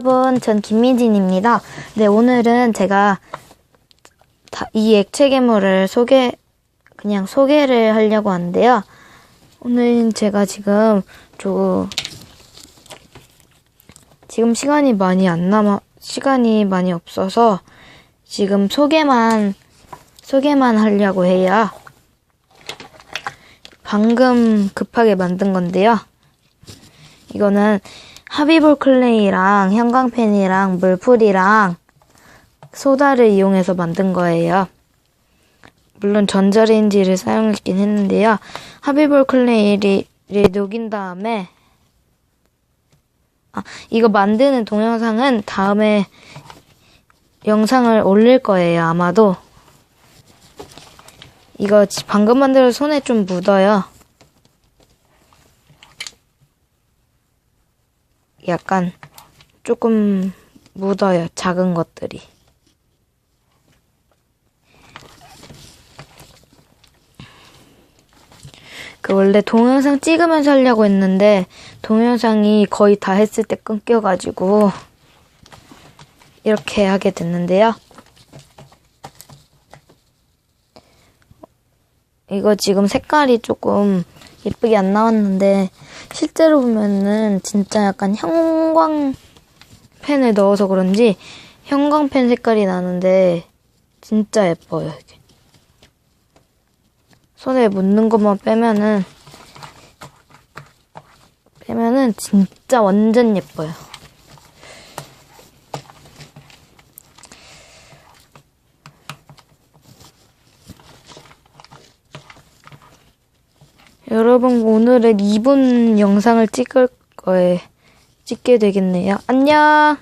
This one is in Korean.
여러분, 전 김민진입니다. 네, 오늘은 제가 다- 이 액체괴물을 소개, 그냥 소개를 하려고 하는데요. 오늘 제가 지금 저, 지금 시간이 많이 안 남아, 시간이 많이 없어서 지금 소개만, 소개만 하려고 해요. 방금 급하게 만든 건데요. 이거는 하비볼 클레이랑 형광펜이랑 물풀이랑 소다를 이용해서 만든 거예요. 물론 전자레인지를 사용했긴 했는데요. 하비볼 클레이를 녹인 다음에 아, 이거 만드는 동영상은 다음에 영상을 올릴 거예요, 아마도. 이거 지- 방금 만들어서 손에 좀 묻어요. 약간 조금 묻어요. 작은 것들이. 그 원래 동영상 찍으면서 하려고 했는데 동영상이 거의 다 했을 때 끊겨가지고 이렇게 하게 됐는데요. 이거 지금 색깔이 조금 예쁘게 안 나왔는데 실제로 보면은 진짜 약간 형광펜을 넣어서 그런지 형광펜 색깔이 나는데 진짜 예뻐요. 이게. 손에 묻는 것만 빼면은 빼면은 진짜 완전 예뻐요. 여러분 오늘은 2분 영상을 찍을 거에 찍게 되겠네요. 안녕.